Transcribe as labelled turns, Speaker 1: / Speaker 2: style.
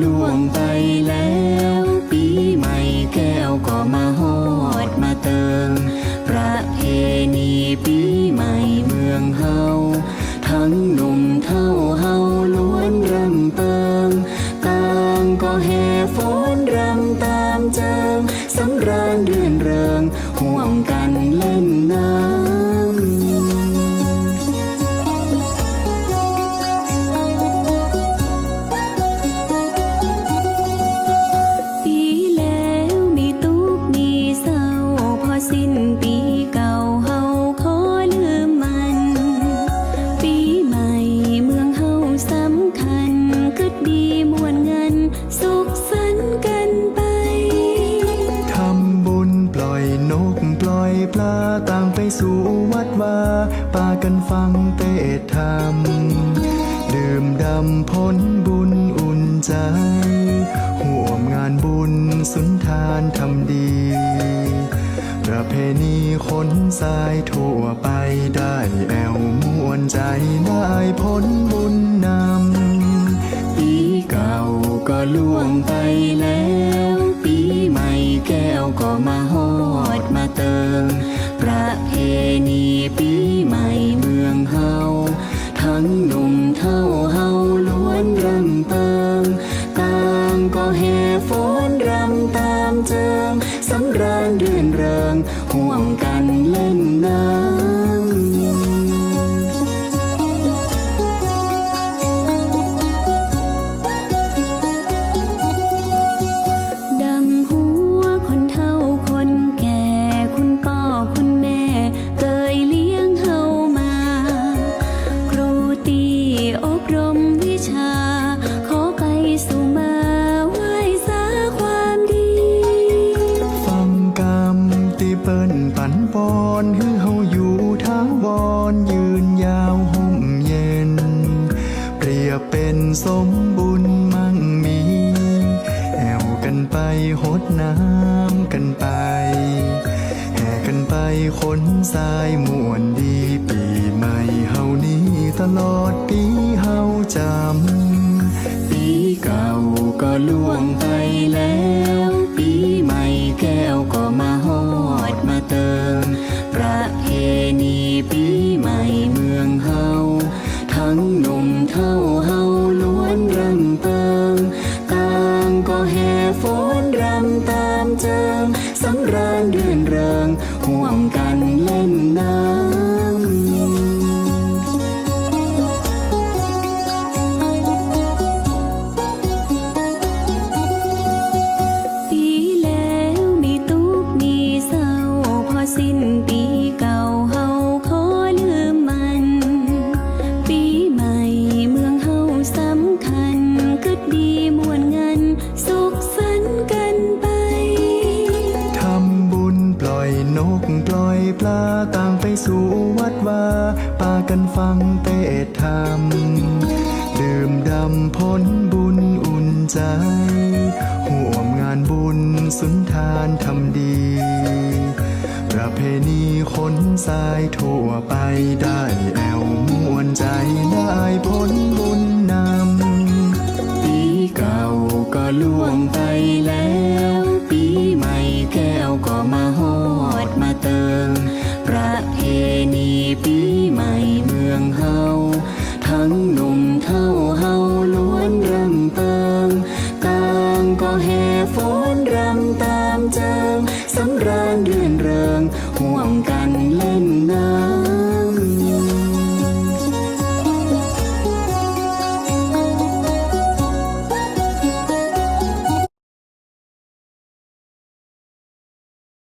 Speaker 1: ล่วงไปแล้ว ปีใหม่แก้วก็มาหอดมาเติม ประเพณีปีใหม่เมืองเฮา ทั้งหนุ่ม
Speaker 2: เท่าเฮาล้วนรำเติมต่างก็แห่ฟ้อนรำตามเจิมสำราญเรื่อ
Speaker 1: นเริงห่วงกันเล่นน้ำ
Speaker 2: สิ้นปีเก่าเฮาขอลืมมัน ปีใหม่เมืองเฮาสำคัญกึดดีมวนเงิน สุขสันต์กันไป
Speaker 3: ทำบุญปล่อยนกปล่อยปลาต่างไปสู่วัดวาปากันฟังเตะธรรม ดื่มดำพ้นบุญอุ่นใจ ห่วมงานบุญสุนทานทำดี ประเพณีคนสายทั่วไปได้แอวมวนใจได้พ้นบุญนำ
Speaker 1: ปีเก่าก็ล่วงไปแล้ว ปีใหม่แก้วก็มาฮอดมาเติม ประเพณีปีใหม่เมืองเฮาทั้งหนุ่มเท่าเฮาล้วนรำเติมต่างก็แห่ฟ้อนรำตามเจิง สำราญเรื่นเริงห่วงกันเล่นน้ำ
Speaker 2: นปั
Speaker 3: นปอนให้เฮาอยู่ทางวอนยืนยาวห่มเย็น เปรียบเป็นสมบุญมั่งมีแอวกันไปหดน้ำกันไป แห่กันไปคนสายมวนดีปีใหม่เฮานี้ตลอดปีเฮาจำ
Speaker 1: ปีเก่าก็ล่วง มเท่าเฮาล้วนรำเติมต่างก็แห่ฟ้อนรำตามเจิมสำราญเรื่นเริงห่วงกันเล่นน้ำ
Speaker 2: ปลาต่า
Speaker 3: งไปสู่วัดวาปากันฟังเตะธรรม ดื่มดำพ้นบุญอุ่นใจ ห่วมงานบุญสุนทานทำดี ประเพณีคนสายทั่วไปได้แอวมวนใจได้พ้นบุญนำ
Speaker 1: ปีเก่าก็ล่วงไปแล้ว ปีใหม่แก้วก็มาฮอ ติมประเพณีปี